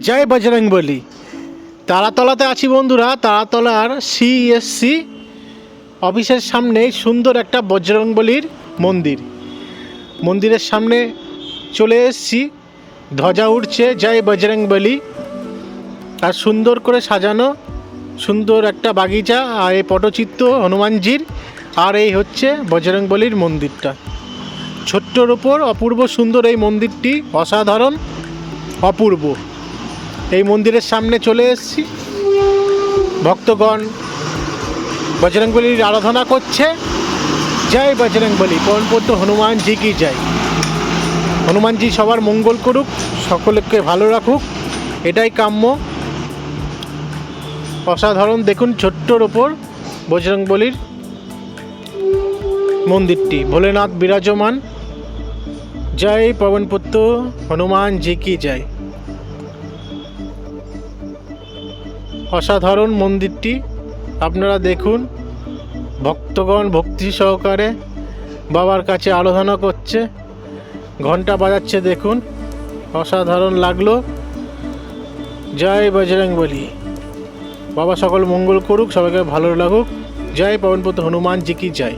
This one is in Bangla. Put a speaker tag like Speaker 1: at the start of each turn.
Speaker 1: জয় বজরং বলি। তারাতলাতে আছি বন্ধুরা, তারাতলার সিএসসি অফিসের সামনে সুন্দর একটা বজরংবলির মন্দির। মন্দিরের সামনে চলে এসছি, ধ্বজা উঠছে জয় বজরংবলি আর সুন্দর করে সাজানো, সুন্দর একটা বাগিচা আর এই পটচিত্র হনুমানজির। আর এই হচ্ছে বজরংবলির মন্দিরটা। ছোট্টর ওপর অপূর্ব সুন্দর এই মন্দিরটি অসাধারণ, অপূর্ব। এই মন্দিরের সামনে চলে এসেছি। ভক্তগণ বজরংবলির আরাধনা করছে। জয় বজরংবলী পরমপদ্য হনুমানজি কি জয়। হনুমানজি সবার মঙ্গল করুক, সকলকে ভালো রাখুক, এটাই কাম্য। অসাধারণ দেখুন ছোট্টর ওপর বজরংবলির মন্দিরটি। ভোলেনাথ বিরাজমান। জয় পবনপুত্র হনুমান জি কি জয়। অসাধারণ মন্দিরটি। আপনারা দেখুন, ভক্তগণ ভক্তি সহকারে বাবার কাছে আরাধনা করছে। ঘণ্টা বাজাচ্ছে, দেখুন, অসাধারণ লাগল। জয় বজরং বাবা সকল মঙ্গল করুক, সবাইকে ভালো লাগুক। জয় পবনপুত্র হনুমান জি কি জয়।